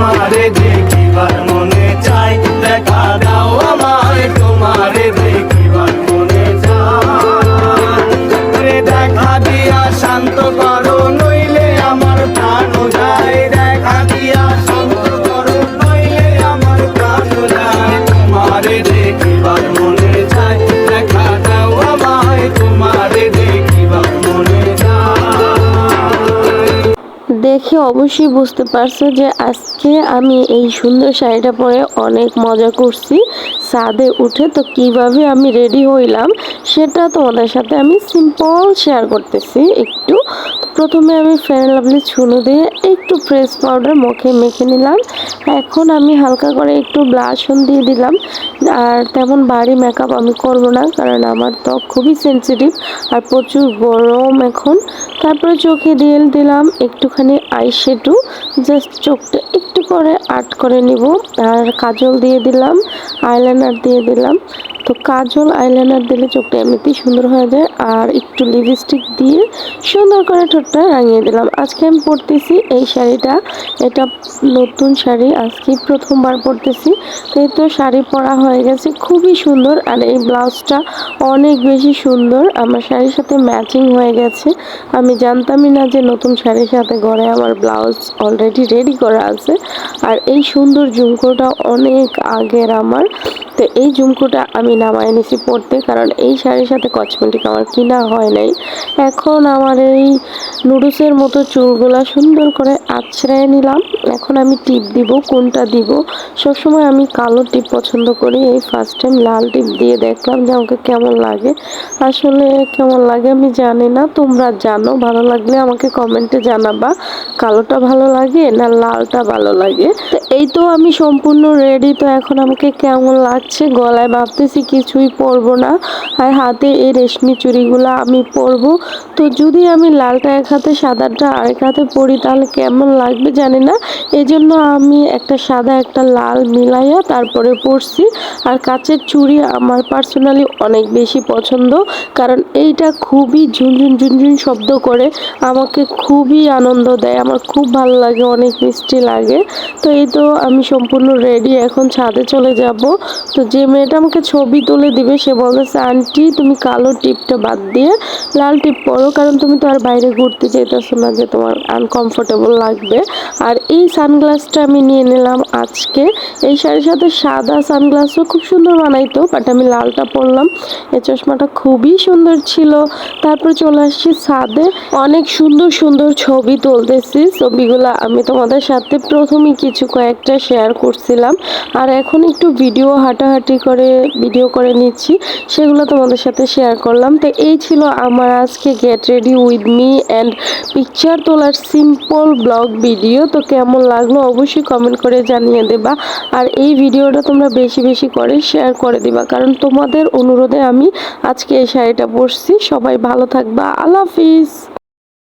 তোমারে দেখিবার মনে দেখে অবশ্যই বুঝতে পারছ যে আজকে আমি এই সুন্দর শাড়িটা পরে অনেক মজা করছি। ছাদে উঠে তো কীভাবে আমি রেডি হইলাম, সেটা তোমাদের সাথে আমি সিম্পল শেয়ার করতেছি একটু। প্রথমে আমি ফেয়ার লাভলি ছুনো দিয়ে একটু ফ্রেশ পাউডার মুখে মেখে নিলাম। এখন আমি হালকা করে একটু ব্লাশন দিয়ে দিলাম। আর তেমন বাড়ি মেকআপ আমি করব না, কারণ আমার ত্বক খুবই সেন্সিটিভ আর প্রচুর গরম এখন। তারপরে চোখে দিয়ে দিলাম একটুখানি আইশ্যাডো জাস্ট চোখটা একটু করে আর্ট করে নিব। আর কাজল দিয়ে দিলাম আইলাইনার দিয়ে দিলাম। তো কাজল আইলাইনার দিলে চোখটা এমনিতেই সুন্দর হয়ে যায় আর একটু লিপস্টিক দিয়ে সুন্দর করে ঠোঁটটা রাঙিয়ে দিলাম। আজকে আমি পরতেছি এই শাড়িটা। এটা নতুন শাড়ি আজকে প্রথমবার পরতেছি। তো এই তো শাড়ি পরা হয়ে গেছে, খুবই সুন্দর আর এই ব্লাউজটা অনেক বেশি সুন্দর। আমার শাড়ির সাথে ম্যাচিং হয়ে গেছে। আমি জানতামই না যে নতুন শাড়ির সাথে ঘরে আমার ব্লাউজ অলরেডি রেডি করা আছে। আর এই সুন্দর ঝুমকোটা অনেক আগের আমার। তো এই ঝুমকোটা আমি নামায় নিছি পরতে কারণ এই শাড়ির সাথে কসমেটিক আমার কিনা হয় নাই। এখন আমার এই নুডলসের মতো চুলগুলা সুন্দর করে আছড়ায় নিলাম। এখন আমি টিপ দিব, কোনটা দিব? সবসময় আমি কালো টিপ পছন্দ করি। এই ফার্স্ট টাইম লাল টিপ দিয়ে দেখলাম যে আমাকে কেমন লাগে। আসলে কেমন লাগে আমি জানি না, তোমরা জানো। ভালো লাগলে আমাকে কমেন্টে জানাবা, কালোটা ভালো লাগে না লালটা ভালো লাগে। তো এই তো আমি সম্পূর্ণ রেডি তো এখন আমাকে কেমন লাগছে? গলায় ভাবতেছি কিছুই পরবো না। আর হাতে এই রেশমি চুড়িগুলো আমি পরবো। তো যদি আমি লালটা এক হাতে, সাদাটা আরেক হাতে পরি, তাহলে কেমন লাগবে জানি না। এই জন্য আমি একটা সাদা, একটা লাল মিলাইয়া তারপরে পরছি। আর কাচের চুড়ি আমার পার্সোনালি অনেক বেশি পছন্দ, কারণ এইটা খুবই ঝুনঝুন ঝুনঝুন শব্দ করে। আমাকে খুবই আনন্দ দেয়, আমার খুব ভালো লাগে, অনেক মিষ্টি লাগে। তো এই তো আমি সম্পূর্ণ রেডি এখন ছাদে চলে যাব। তো যে মেয়েটা আমাকে ছবি তুলে দিবে, সে বলতেছে আন্টি, তুমি কালো টিপটা বাদ দিয়ে লাল টিপ পরো, কারণ তুমি তো আর বাইরে ঘুরতে চাইতেছো না যে তোমার আনকমফোর্টেবল লাগবে। আর এই সানগ্লাসটা আমি নিয়ে নিলাম আজকে। এই শাড়ির সাথে সাদা সানগ্লাসও খুব সুন্দর বানাইতো বাট আমি লালটা পরলাম। এই চশমাটা খুবই সুন্দর ছিল। তারপর চলে আসছি ছাদে। অনেক সুন্দর সুন্দর ছবি তুলতেছি। ছবিগুলো আমি তোমাদের সাথে প্রথমেই কিছু কয়েকটা শেয়ার করছিলাম। আর এখন একটু ভিডিও হাঁটাহাঁটি করে ভিডিও করে নিচ্ছি। সেগুলো তোমাদের সাথে শেয়ার করলাম। তো এই ছিল আমার আজকে get ready with me and picture তোলার সিম্পল ব্লগ ভিডিও তো কেমন লাগল অবশ্যই কমেন্ট করে জানিয়ে দেবা। আর এই ভিডিওটা তোমরা বেশি বেশি করে শেয়ার করে দিবা। কারণ তোমাদের অনুরোধে আমি আজকে এই শাড়িটা পরছি। সবাই ভালো থাকবা। আল্লাহ হাফিজ।